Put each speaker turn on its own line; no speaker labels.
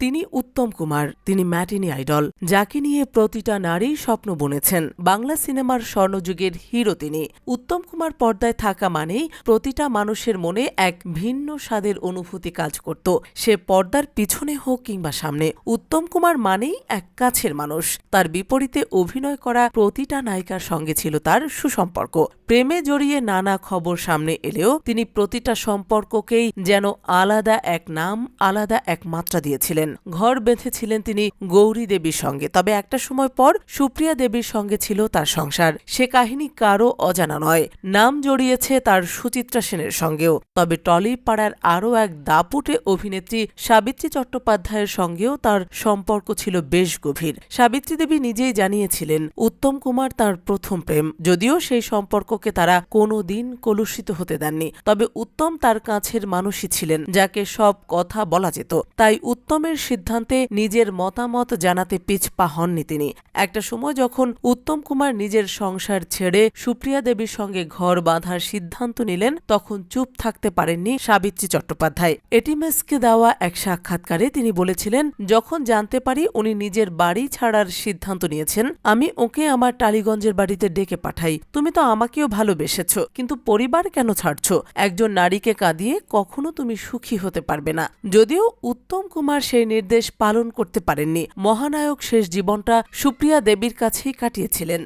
তিনি উত্তম কুমার, তিনি matinee idol, যাকে নিয়ে প্রতিটা নারী স্বপ্ন বুনেছেন। বাংলা সিনেমার স্বর্ণযুগের হিরো তিনি। উত্তম কুমার পর্দায় থাকা মানেই প্রতিটা মানুষের মনে এক ভিন্ন স্বাদের অনুভূতি কাজ করত। সে পর্দার পিছনে হোক কিংবা সামনে, উত্তম কুমার মানেই এক কাছের মানুষ। তার বিপরীতে অভিনয় করা প্রতিটা নায়িকার সঙ্গে ছিল তার সুসম্পর্ক। প্রেমে জড়িয়ে নানা খবর সামনে এলেও তিনি প্রতিটা সম্পর্ককেই যেন আলাদা এক নাম, আলাদা এক মাত্রা দিয়েছিলেন। ঘর বেঁধেছিলেন তিনি গৌরী দেবীর সঙ্গে। তবে একটা সময় পর সুপ্রিয়া দেবীর সঙ্গে ছিল তার সংসার। সে কাহিনী কারও অজানা নয়। নাম জড়িয়েছে তার সুচিত্রা সেনের সঙ্গেও। তবে টলি পাড়ার আরও এক দাপুটে অভিনেত্রী সাবিত্রী চট্টোপাধ্যায়ের সঙ্গেও তার সম্পর্ক ছিল বেশ গভীর। সাবিত্রী দেবী নিজেই জানিয়েছিলেন, উত্তম কুমার তার প্রথম প্রেম। যদিও সেই সম্পর্ককে তারা কোনো দিন কলুষিত হতে দেননি। তবে উত্তম তার কাছের মানুষই ছিলেন, যাকে সব কথা বলা যেত। তাই উত্তমের সিদ্ধান্তে নিজের মতামত জানাতে পিছপা হননি তিনি। একটা সময় যখন উত্তম কুমার নিজের সংসার ছেড়ে সুপ্রিয়া দেবীর সঙ্গে ঘর বাঁধার সিদ্ধান্ত নিলেন, তখন চুপ থাকতে পারেননি সাবিত্রী চট্টোপাধ্যায়। এটিমেসকে দেওয়া এক সাক্ষাৎকারে তিনি বলেছিলেন, যখন জানতে পারি উনি নিজের বাড়ি ছাড়ার সিদ্ধান্ত নিয়েছেন, আমি ওকে আমার টালিগঞ্জের বাড়িতে ডেকে পাঠাই। তুমি তো আমাকেও ভালোবেসেছ, কিন্তু পরিবার কেন ছাড়ছ? একজন নারীকে কাঁদিয়ে কখনো তুমি সুখী হতে পারবে না। যদিও উত্তম কুমার সেই নির্দেশ পালন করতে পারেননি। মহানায়ক শেষ জীবনটা সুপ্রিয়া দেবীর কাছেই কাটিয়েছিলেন।